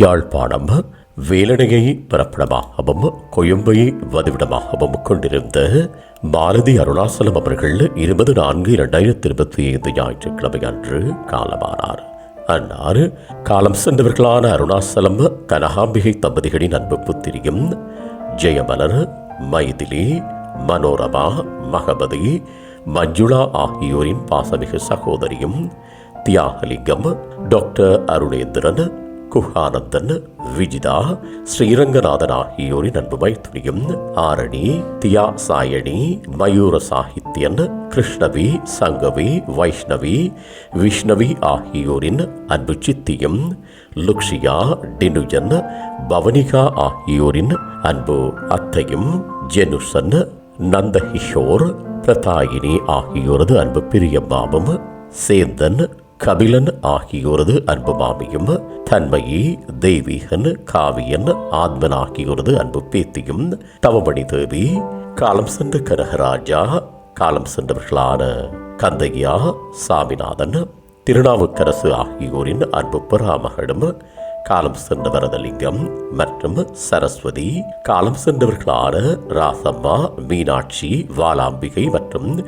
யாழ்ப்பாணம் வேலடையை பிறப்பிடமாகவும் கொழும்பை வதிவிடமாகவும் கொண்டிருந்த பாரதி அருணாசலம் அவர்கள் இருபது நான்கு இரண்டாயிரத்தி இருபத்தி ஐந்து ஞாயிற்றுக்கிழமை அன்று காலமானார். அன்னார் காலம் சென்றவர்களான அருணாசலம் கனகாம்பிகை தம்பதிகளின் அன்பு புத்திரியும் ஜெயமலர் மைதிலி மனோரமா மகபதி மஞ்சுளா ஆகியோரின் பாசமிகு சகோதரியும் தியாகலிங்கம் டாக்டர் அருணேந்திரன் குஹானந்தன் விஜிதா ஸ்ரீரங்கநாதன் ஆகியோரின் அன்பு மைத்துனியும் ஆரணி தியா சாயணி மயூர சாகித்யன் கிருஷ்ணவி சங்கவி வைஷ்ணவி விஷ்ணவி ஆகியோரின் அன்பு சித்தியும் லுக்ஷியா டினுஜன் பவனிகா ஆகியோரின் அன்பு அத்தையும் ஜெனுசன் நந்தகிஷோர் பிரதாயினி ஆகியோரது அன்பு பிரியம்மாவும் சேந்தன் கபிலன் ஆகியோரது அன்பு மாமியும் தன்மயி தெய்வீகன் காவியன் ஆத்மன் ஆகியோரது அன்பு பேத்தியும் தவமணி தேவி காலம் சென்ற கனகராஜா காலம் சென்றவர்களான கந்தையா சாமிநாதன் திருநாவுக்கரசு ஆகியோரின் அன்பு பெறாமகளும் காலம் சென்ற வரதலிங்கம் மற்றும் சரஸ்வதி. காலம் சென்றவர்களான ராசம்மா மீனாட்சி வாலாம்பிகை மற்றும்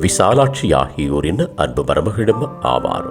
விசாலாட்சி ஆகியோரின் அன்பு மருமகளும் ஆவார்.